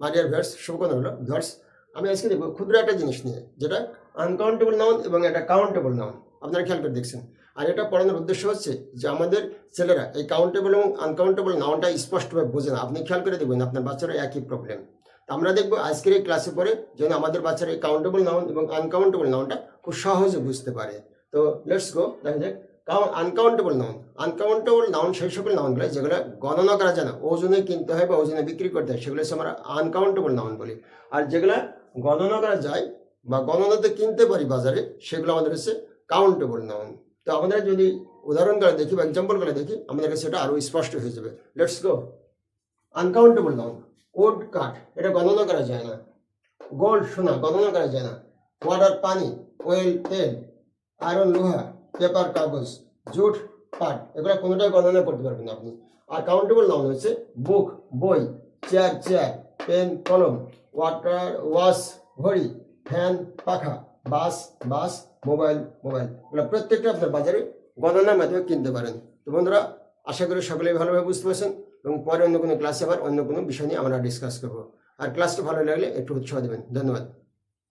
মারিয়ার verse শুভকথা হলো verse আমি আজকে দেখব ক্ষুদ্র একটা জিনিস নিয়ে, যেটা আনকাউন্টেবল নাউন এবং একটা কাউন্টেবল নাউন আপনারা খেয়াল করে দেখছেন। আর এটা পড়ানোর উদ্দেশ্য হচ্ছে যে আমাদের ছেলেরা এই কাউন্টেবল এবং আনকাউন্টেবল নাউনটা স্পষ্টভাবে বোঝে না। আপনি খেয়াল করে দেখবেন আপনার বাচ্চারা একই প্রবলেম আমরা দেখব আজকের এই ক্লাসে পরে যেন আমাদের বাচ্চারা এই কাউন্টেবল নাউন এবং আনকাউন্টেবল নাউনটা খুব সহজে বুঝতে পারে। তো লেটস গো দেখা যাক। আনকাউন্টেবল নাউন আনকাউন্টেবল নাউন সেই সকল নাউনগুলো যেগুলো গণনা করা যায় না। ওজনে কিনতে হয় বা ওজনে বিক্রি করতে হয়, সেগুলো হচ্ছে আমরা আনকাউন্টেবল নাউন বলি। আর যেগুলো গণনা করা যায় বা গণনাতে কিনতে পারি বাজারে, সেগুলো আমাদের হচ্ছে কাউন্টেবল নাউন তো আমাদের যদি উদাহরণ করে দেখি বা এক্সাম্পল করে দেখি, আমাদের কাছে সেটা আরও স্পষ্ট হয়ে যাবে। লেটস গো আনকাউন্টেবল নাউন কোড কাঠ। এটা গণনা করা যায় না। গোল্ড সোনা। গণনা করা যায় না। ওয়াটার পানি ওয়েল তেল আয়রন লোহা। পেপার, কাগজ, জুট, পাট, এগুলো কোনোটাই গণনা করতে পারবেন আপনি। আর কাউন্টেবল নাউন হচ্ছে বুক বই চেয়ার চেয়ার পেন কলম ওয়াটার ওয়াশ ঘড়ি ফ্যান পাখা বাস বাস মোবাইল মোবাইল এগুলো প্রত্যেকটা আপনার বাজারে গণনার মাধ্যমে কিনতে পারেন। তো বন্ধুরা, আশা করি সকলেই ভালোভাবে বুঝতে পারছেন এবং পরে অন্য কোনো ক্লাসে আবার অন্য কোনো বিষয় নিয়ে আমরা ডিসকাস করব। আর ক্লাসটা ভালো লাগলে একটু উৎসাহ দেবেন। ধন্যবাদ।